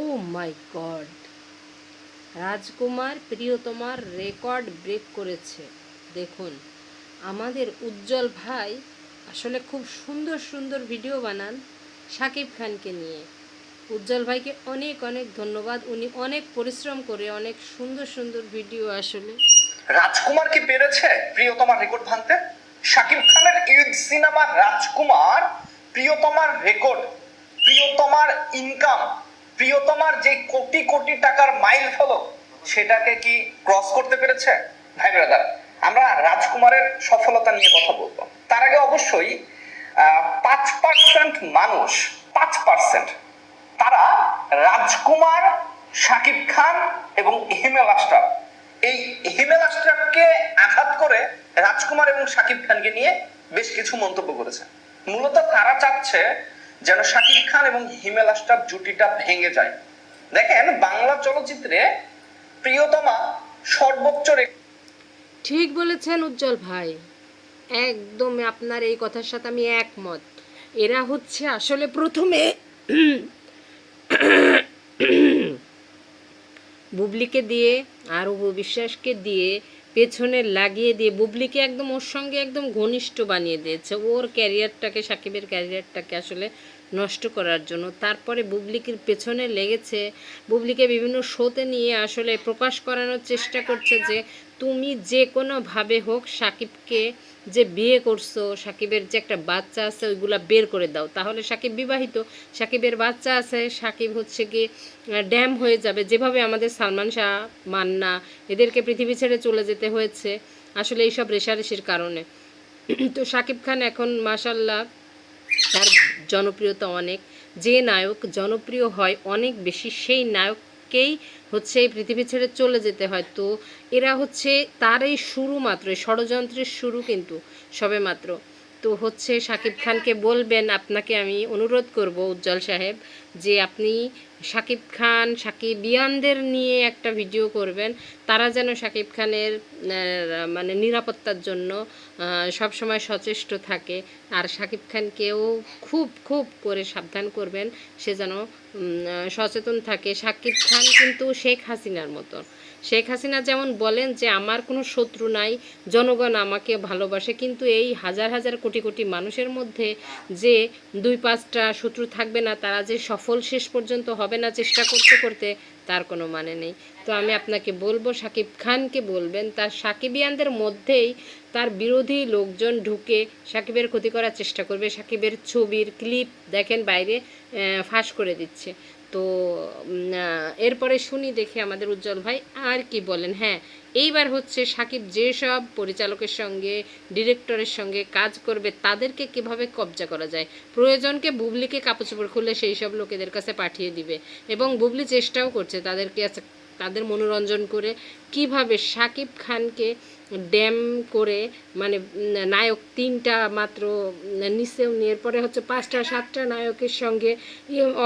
O my god Rajkumar প্রিয়তমার record break করেছে। দেখুন, আমাদের উজ্জ্বল ভাই আসলে খুব সুন্দর সুন্দর ভিডিও বানান সাকিব খানকে নিয়ে। উজ্জ্বল ভাইকে অনেক অনেক ধন্যবাদ। উনি অনেক পরিশ্রম করে অনেক সুন্দর সুন্দর ভিডিও আসলে। রাজকুমার কি পেরেছে প্রিয়তমার রেকর্ড ভাঙতে? শাকিব খানের ঈদ সিনেমা রাজকুমার প্রিয়তমার রেকর্ড, প্রিয়তমার ইনকাম প্রিয়তমার যে কোটি কোটি টাকার মাইল ফলক, সেটাকে কি ক্রস করতে পেরেছে? ভাই ব্রাদার আমরা রাজকুমারের সফলতা নিয়ে কথা বলব। তার আগে অবশ্যই পাঁচ পার্সেন্ট মানুষ, পাঁচ পার্সেন্ট তারা রাজকুমার শাকিব খান এবং হিমেল আশরাফ। এই হিমেল আশরাফকে আঘাত করে রাজকুমার এবং শাকিব খানকে নিয়ে বেশ কিছু মন্তব্য করেছে। মূলত তারা চাচ্ছে যেন শাকিব খান এবং হিমেল আশরাফ জুটিটা ভেঙে যায়। দেখেন, বাংলা চলচ্চিত্রে প্রিয়তমা সর্বোচ্চ ঠিক বলেছেন উজ্জ্বল ভাই। একদম আপনার এই কথার সাথে আমি একমত। এরা হচ্ছে আসলে প্রথমে বুবলিকে দিয়ে, আর বিশ্বাসকে দিয়ে, পেছনে লাগিয়ে দিয়ে, বুবলিকে একদম ওর সঙ্গে একদম ঘনিষ্ঠ বানিয়ে দিয়েছে। ওর ক্যারিয়ারটাকে, সাকিবের ক্যারিয়ারটাকে আসলে নষ্ট করার জন্য। তারপরে বুবলিকে পেছনে লেগেছে। বুবলিকে বিভিন্ন শোতে নিয়ে আসলে প্রকাশ করানোর চেষ্টা করছে যে, তুমি যে কোনোভাবে হোক সাকিবকে যে বিয়ে করছ, সাকিবের যে একটা বাচ্চা আছে, ওইগুলা বের করে দাও। তাহলে সাকিব বিবাহিত। সাকিবের বাচ্চা আছে, সাকিব হচ্ছে কি ড্যাম হয়ে যাবে। যেভাবে আমাদের সালমান শাহ, মান্না, এদেরকে পৃথিবী ছেড়ে চলে যেতে হয়েছে, আসলে এইসব রেশারেশির কারণে। তো সাকিব খান এখন মাসাল্লাহ তার জনপ্রিয়তা অনেক। যে নায়ক জনপ্রিয় হয় অনেক বেশি, সেই নায়ককেই হচ্ছে এই পৃথিবী ছেড়ে চলে যেতে হয়। তো এরা হচ্ছে তার এই শুরু মাত্র, এই ষড়যন্ত্রের শুরু কিন্তু সবে মাত্র। তো হচ্ছে শাকিব খানকে বলবেন, আপনাকে আমি অনুরোধ করব উজ্জ্বল সাহেব, যে আপনি শাকিব খান সাকিবিয়ানদের নিয়ে একটা ভিডিও করবেন। তারা যেন শাকিব খানের মানে নিরাপত্তার জন্য সব সময় সচেষ্ট থাকে। আর শাকিব খানকেও খুব খুব করে সাবধান করবেন। সে যেন সচেতন থাকে। শাকিব খান কিন্তু শেখ হাসিনার মতো। শেখ হাসিনা যেমন বলেন যে, আমার কোনো শত্রু নাই, জনগণ আমাকে ভালোবাসে। কিন্তু এই হাজার হাজার কোটি কোটি মানুষের মধ্যে যে দুই, পাঁচটা শত্রু থাকবে না, তারা যে সফল শেষ পর্যন্ত হবে না চেষ্টা করতে করতে, তার কোনো মানে নেই। তো আমি আপনাকে বলব, সাকিব খানকে বলবেন, তার সাকিবিয়ানদের মধ্যেই তার বিরোধী লোকজন ঢুকে সাকিবের ক্ষতি করার চেষ্টা করবে। সাকিবের ছবির ক্লিপ দেখেন, বাইরে ফাঁস করে দিচ্ছে। তো এরপরে শুনি দেখি আমাদের উজ্জ্বল ভাই আর কি বলেন। হ্যাঁ এইবার হচ্ছে সাকিব যেসব পরিচালকের সঙ্গে, ডিরেক্টরের সঙ্গে কাজ করবে, তাদেরকে কীভাবে কবজা করা যায়? প্রয়োজনকে বুবলিকে কাপড় খুলে সেই সব লোকেদের কাছে পাঠিয়ে দিবে এবং বুবলি চেষ্টাও করছে তাদেরকে, তাদের মনোরঞ্জন করে কীভাবে সাকিব খানকে ড্যাম করে মানে নায়ক তিনটা মাত্র নিচেও নিয়ে এরপরে হচ্ছে পাঁচটা, সাতটা নায়কের সঙ্গে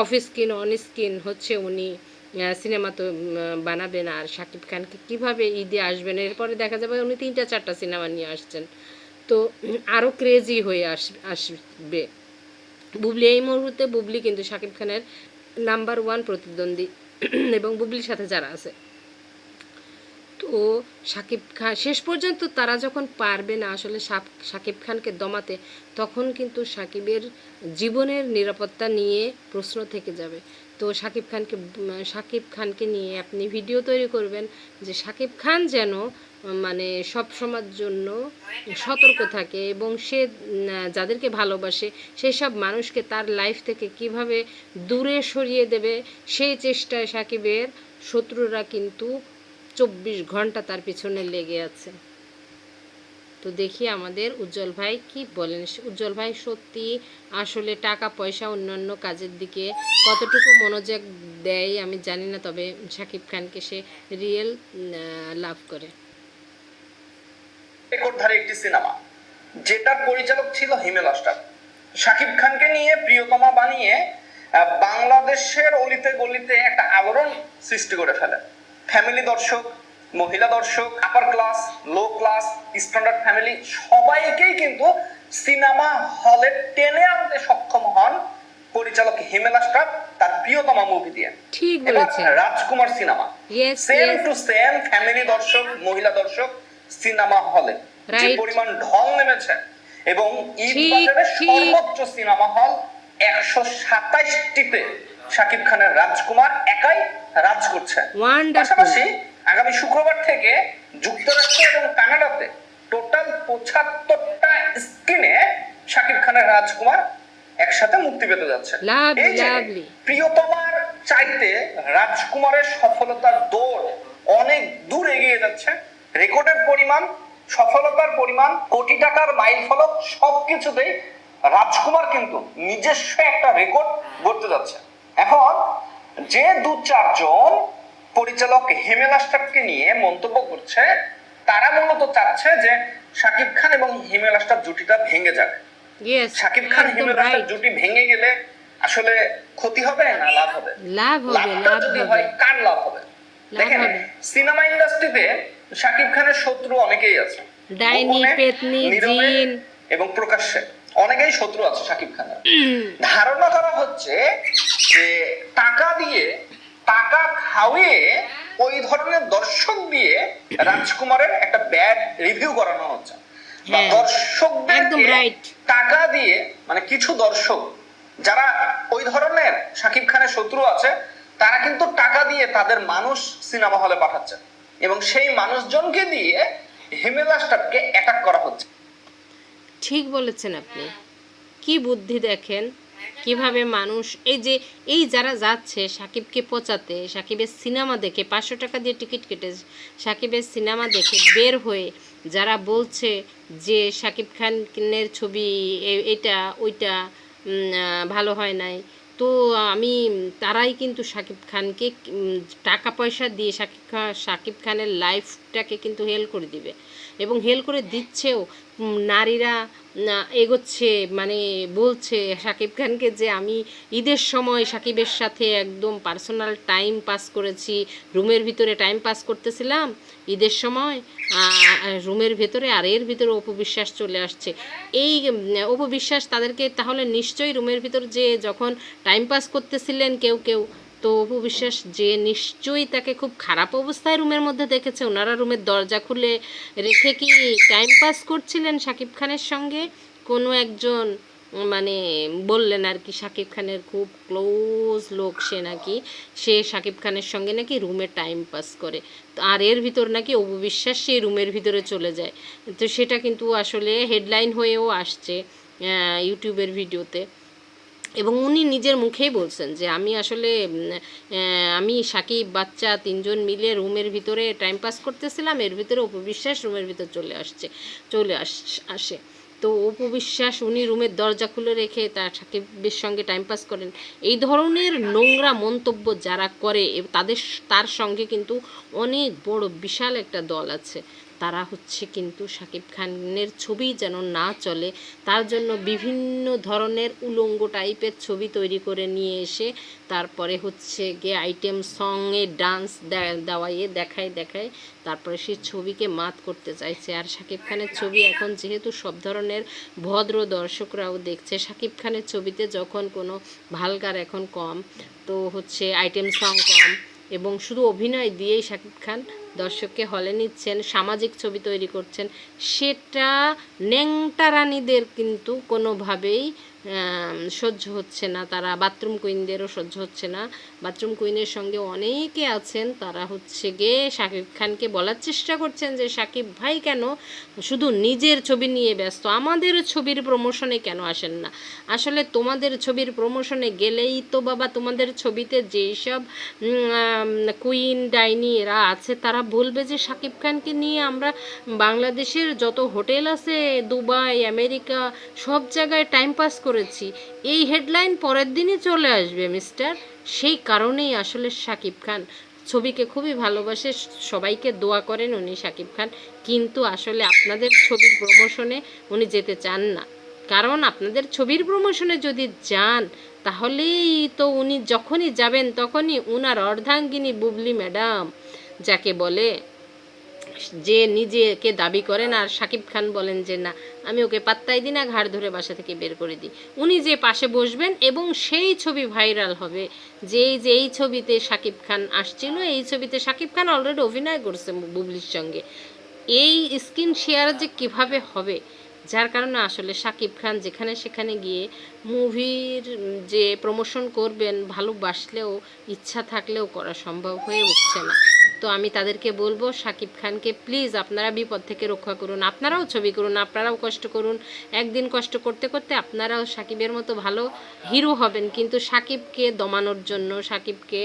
অফ স্ক্রিন, অন স্ক্রিন হচ্ছে উনি সিনেমা তো বানাবেন আর শাকিব খানকে কীভাবে ঈদে আসবেন? এরপরে দেখা যাবে উনি তিনটা, চারটা সিনেমা নিয়ে আসছেন। তো আরও ক্রেজি হয়ে আস, আসবে। বুবলি, এই মুহূর্তে বুবলি কিন্তু শাকিব খানের নাম্বার ওয়ান প্রতিদ্বন্দ্বী। এবং বুবলির সাথে যারা আছে। তো সাকিব খান শেষ পর্যন্ত তারা যখন পারবে না আসলে শাকিব খানকে দমাতে, তখন কিন্তু সাকিবের জীবনের নিরাপত্তা নিয়ে প্রশ্ন থেকে যাবে। তো সাকিব খানকে সাকিব খানকে নিয়ে আপনি ভিডিও তৈরি করবেন যে সাকিব খান যেন মানে সব সময়ের জন্য সতর্ক থাকে এবং সে যাদেরকে ভালোবাসে, সেই সব মানুষকে তার লাইফ থেকে কীভাবে দূরে সরিয়ে দেবে, সেই চেষ্টায় সাকিবের শত্রুরা কিন্তু চব্বিশ ঘণ্টা তার পিছনে লেগে আছে। তো দেখি আমাদের উজ্জ্বল ভাই কি বলেন? উজ্জ্বল ভাই, সত্যি আসলে টাকা, পয়সা অন্যান্য কাজের দিকে কতটুকু মনোযোগ দেয় আমি জানি না, তবে শাকিব খানকে সে রিয়েল লাভ করে। একটি সিনেমা যেটার পরিচালক ছিল হিমেল খানকে নিয়ে প্রিয়তমা বানিয়ে বাংলাদেশের অলিতে গলিতে একটা আলোড়ন সৃষ্টি করে ফেলে ফ্যামিলি দর্শক মহিলা দর্শক upper class low class standard family সবাইকেই কিন্তু সিনেমা হলে টেনে আনতে সক্ষম হন পরিচালক হিমেল আশরাফ তার প্রিয়তমা মুভি দিয়ে। ঠিক বলেছেন। Rajkumar cinema same to same family দর্শক মহিলা দর্শক সিনেমা হলে যে পরিমাণ ঢল নেমেছে এবং ঈদ বাজারে সর্বোচ্চ সিনেমা হল একশো সাতাইশটিতে। শাকিব খানের রাজকুমার একাই রাজ করছে পাশাপাশি আগামী শুক্রবার থেকে যুক্তরাষ্ট্র এবং কানাডাতে টোটাল পঁচাত্তরটা স্ক্রিনে শাকিব খানের রাজকুমার একসাথে মুক্তি পেতে যাচ্ছে এই যে প্রিয়তমার চাইতে রাজকুমারের সফলতার দৌড় অনেক দূর এগিয়ে যাচ্ছে। রেকর্ডের পরিমাণ সফলতার পরিমাণ কোটি টাকার মাইল ফলক সবকিছুতেই রাজকুমার কিন্তু নিজস্ব একটা রেকর্ড গড়তে যাচ্ছে। এখন যে দু চারজন পরিচালক হেমেল আশরাফকে নিয়ে মন্তব্য করছে তারা মূলত চাচ্ছে যে শাকিব খান এবং হিমেল আশরাফ জুটিটা ভেঙে যাবে শাকিব খান হিমেল আশরাফ জুটি ভেঙে গেলে আসলে ক্ষতি হবে না লাভ হবে? লাভ হবে লাভ যদি হয় কার লাভ হবে? দেখেন। সিনেমা ইন্ডাস্ট্রিতে শাকিব খানের শত্রু অনেকেই আছে। ডাইনি, পেতনি, জিন। এবং প্রকাশ্যে। অনেকেই শত্রু আছে শাকিব খানের। ধারণা করা হচ্ছে যে টাকা দিয়ে টাকা খাওয়িয়ে ওই ধরনের দর্শক দিয়ে রাজকুমারের একটা ব্যাড রিভিউ করানো হচ্ছে। হ্যাঁ, right. টাকা দিয়ে মানে কিছু দর্শক যারা ওই ধরনের শাকিব খানের শত্রু আছে তারা কিন্তু টাকা দিয়ে তাদের মানুষ সিনেমা হলে পাঠাচ্ছে। এবং সেই মানুষজনকে দিয়ে হিমেল আশরাফকে অ্যাটাক করা হচ্ছে। ঠিক বলেছেন আপনি। কি বুদ্ধি দেখেন? কীভাবে মানুষ এই যে, এই যারা যাচ্ছে সাকিবকে পচাতে, সাকিবের সিনেমা দেখে পাঁচশো টাকা দিয়ে টিকিট কেটে সাকিবের সিনেমা দেখে বের হয়ে যারা বলছে যে সাকিব খানের ছবি এটা, ওইটা ভালো হয় নাই, তো আমি, তারাই কিন্তু সাকিব খানকে টাকা পয়সা দিয়ে সাকিব খান সাকিব খানের লাইফটাকে কিন্তু হেল করে দিবে। এবং হেল করে দিচ্ছেও নারীরা এগোচ্ছে মানে বলছে সাকিব খানকে যে আমি ঈদের সময় সাকিবের সাথে একদম পার্সোনাল টাইম পাস করেছি, রুমের ভিতরে টাইম পাস করতেছিলাম ঈদের সময় রুমের ভেতরে আর এর ভিতরে অপবিশ্বাস চলে আসছে। এই অপবিশ্বাস তাদেরকে তাহলে নিশ্চয়ই রুমের ভিতর যে যখন টাইম পাস করতেছিলেন কেউ কেউ তো অপু বিশ্বাস, যে নিশ্চয়ই তাকে খুব খারাপ অবস্থায় রুমের মধ্যে দেখেছে, ওনারা রুমের দরজা খুলে রেখে কি টাইম পাস করছিলেন শাকিব খানের সঙ্গে? কোনো একজন মানে বললেন আর কি শাকিব খানের খুব ক্লোজ লোক সে নাকি, সে শাকিব খানের সঙ্গে নাকি রুমে টাইম পাস করে। আর এর ভিতর নাকি অপু বিশ্বাস সেই রুমের ভিতরে চলে যায়। তো সেটা কিন্তু আসলে হেডলাইন হয়েও আসছে ইউটিউবের ভিডিওতে এবং উনি নিজের মুখেই বলছেন যে আমি আসলে আমি সাকিব, বাচ্চা, তিনজন মিলে রুমের ভিতরে টাইম পাস করতেছিলাম, এর ভিতরে অপবিশ্বাস রুমের ভিতর চলে আসছে, চলে আস, আসে। তো অপবিশ্বাস উনি রুমের দরজা খুলে রেখে তার সাকিবের সঙ্গে টাইম পাস করেন। এই ধরনের নোংরা মন্তব্য যারা করে তাদের, তার সঙ্গে কিন্তু অনেক বড়, বিশাল একটা দল আছে। তারা হচ্ছে কিন্তু শাকিব খানের ছবি যেন না চলে, তার জন্য বিভিন্ন ধরনের উলঙ্গ টাইপের ছবি তৈরি করে নিয়ে এসে তারপরে হচ্ছে গিয়ে আইটেম সঙ্গে ডান্স দেওয়াইয়ে দেখায় দেখায় তারপরে সেই ছবিকে মাত করতে চাইছে। আর শাকিব খানের ছবি এখন যেহেতু সব ধরনের ভদ্র দর্শকরাও দেখছে, শাকিব খানের ছবিতে যখন কোনো ভালগার এখন কম, তো হচ্ছে আইটেম সং কম এবং শুধু অভিনয় দিয়েই শাকিব খান দর্শককে হলে নিচ্ছেন, সামাজিক ছবি তৈরি করছেন, সেটা ন্যাংটা রানীদের কিন্তু কোনোভাবেই সহ্য হচ্ছে না। তারা বাথরুম কুইনদেরও সহ্য হচ্ছে না। বাথরুম কুইনের সঙ্গে অনেকে আছেন। তারা হচ্ছে গিয়ে শাকিব খানকে বলার চেষ্টা করছেন যে, শাকিব ভাই কেন শুধু নিজের ছবি নিয়ে ব্যস্ত? আমাদের ছবির প্রমোশনে কেন আসেন না? আসলে তোমাদের ছবির প্রমোশনে গেলেই তো বাবা, তোমাদের ছবিতে যেই সব কুইন ডাইনি এরা আছে, তারা বলবে যে, শাকিব খানকে নিয়ে আমরা বাংলাদেশের যত হোটেল আছে, দুবাই, আমেরিকা, সব জায়গায় টাইম পাস করেছি। এই হেডলাইন পরের দিনই চলে আসবে মিস্টার সেই কারণেই আসলে শাকিব খান ছবিকে খুবই ভালোবাসে। সবাইকে দোয়া করেন উনি শাকিব খান। কিন্তু আসলে আপনাদের ছবির প্রমোশনে উনি যেতে চান না। কারণ আপনাদের ছবির প্রমোশনে যদি যান, তাহলেই তো উনি যখনই যাবেন তখনই উনার অর্ধাঙ্গিনী বুবলি ম্যাডাম, যাকে বলে যে নিজেকে দাবি করেন আর সাকিব খান বলেন যে, না, আমি ওকে পাত্তাই দিই না, ঘাড় ধরে বাসা থেকে বের করে দিই। উনি যে পাশে বসবেন এবং সেই ছবি ভাইরাল হবে, যেই যে এই ছবিতে শাকিব খান আসছিল, এই ছবিতে শাকিব খান অলরেডি অভিনয় করছে বুবলির সঙ্গে। এই স্ক্রিন শেয়ার যে কীভাবে হবে, যার কারণে আসলে শাকিব খান যেখানে সেখানে গিয়ে মুভির যে প্রমোশন করবেন, ভালোবাসলেও, ইচ্ছা থাকলেও করা সম্ভব হয়ে উঠছে না। তো আমি তাদেরকে বলব শাকিব খানকে প্লিজ আপনারা বিপদ থেকে রক্ষা করুন, আপনারাও ছবি করুন, আপনারাও কষ্ট করুন। একদিন কষ্ট করতে করতে আপনারাও সাকিবের মতো ভালো হিরো হবেন। কিন্তু সাকিবকে দমানোর জন্য, সাকিবকে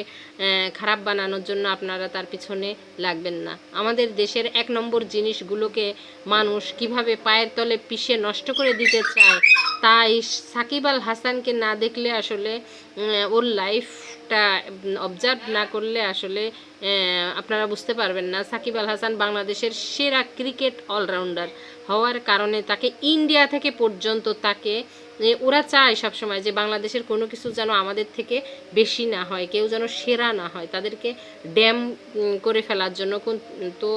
খারাপ বানানোর জন্য আপনারা তার পিছনে লাগবেন না। আমাদের দেশের এক নম্বর জিনিসগুলোকে মানুষ কীভাবে পায়ের তলে পিষে নষ্ট করে দিতে চায় তাই সাকিব আল হাসানকে না দেখলে আসলে ওর লাইফটা অবজার্ভ না করলে আসলে আপনারা বুঝতে পারবেন না। সাকিব আল হাসান বাংলাদেশের সেরা ক্রিকেট অলরাউন্ডার হওয়ার কারণে তাকে ইন্ডিয়া থেকে পর্যন্ত তাকে ওরা চায় সবসময় যে বাংলাদেশের কোনো কিছু যেন আমাদের থেকে বেশি না হয় কেউ যেন সেরা না হয় তাদেরকে ড্যাম করে ফেলার জন্য কোন- তো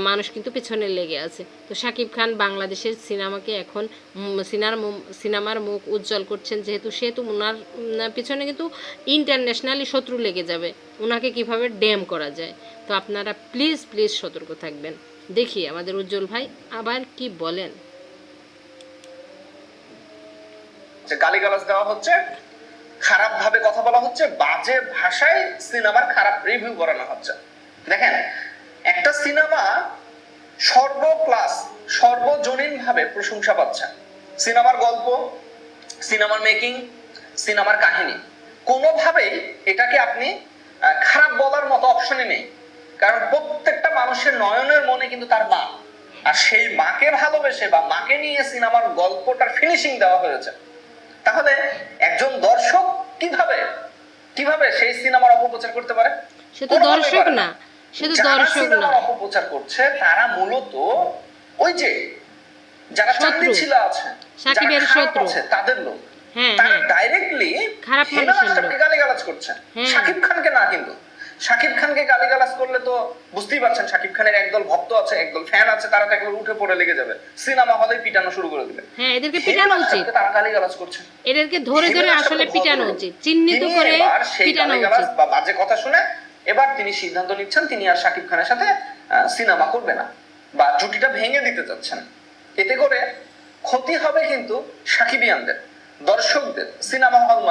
মানুষ কিন্তু পেছনে লেগে আছে। তো শাকিব খান বাংলাদেশের সিনেমাকে এখন সিনার সিনেমার মুখ উজ্জ্বল করছেন যেহেতু সেহেতু ওনার উম, পিছনে কিন্তু ইন্টারন্যাশনালি শত্রু লেগে যাবে। ওনাকে কীভাবে ড্যাম করা যায়? তো আপনারা প্লিজ প্লিজ সতর্ক থাকবেন। দেখি আমাদের উজ্জ্বল ভাই আবার কি বলেন। গালিগালাজ দেওয়া হচ্ছে খারাপ ভাবে কথা বলা হচ্ছে, বাজে ভাষায় সিনেমার খারাপ রিভিউ করানো হচ্ছে। দেখেন, একটা সিনেমা সর্ব ক্লাস সর্বজনীন ভাবে প্রশংসা পাচ্ছে। সিনেমার গল্প, সিনেমার মেকিং সিনেমার কাহিনী। কোনোভাবেই এটাকে আপনি খারাপ বলার মতো অপশনই নেই। কারণ প্রত্যেকটা মানুষের নয়নের মনে কিন্তু তার মা। আর সেই মাকে ভালোবেসে বা মাকে নিয়ে সিনেমার গল্পটার ফিনিশিং দেওয়া হয়েছে। তাহলে একজন দর্শক কীভাবে কীভাবে সেই সিনেমার অপপ্রচার করতে পারে? সে তো দর্শক না। সে তো দর্শক না। অপপ্রচার করছে তারা মূলত ওই যে যারা। চাকরি ছিল আছে যারা। তাদের লোক। তারা হ্যাঁ। ডাইরেক্টলি খারাপ মানুষের লোক। গালিগালাজ করছে হ্যাঁ। খানকে না কিন্তু। খানকে গালিগালাজ করলে তো বুঝতেই পারছেন খানের একদল ভক্ত আছে একদল ফ্যান আছে তারা তো একবার উঠে পড়ে লেগে যাবে। সিনেমা হলে পিটানো শুরু করে দিবে। হ্যাঁ এদেরকে পিটানো উচিত। তারা গালিগালাজ এদেরকে ধরে ধরে আসলে পিটানো উচিত। চিহ্নিত করে পিটানো উচিত। বা বাজে কথা শুনে এবার তিনি সিদ্ধান্ত নিচ্ছেন তিনি আর শাকিব খানের সাথে সিনেমা করবে না বা জুটিটা ভেঙে দিতে চাচ্ছেন। এতে করে ক্ষতি হবে কিন্তু সাকিবিয়ানদের দর্শকদের সিনেমা হল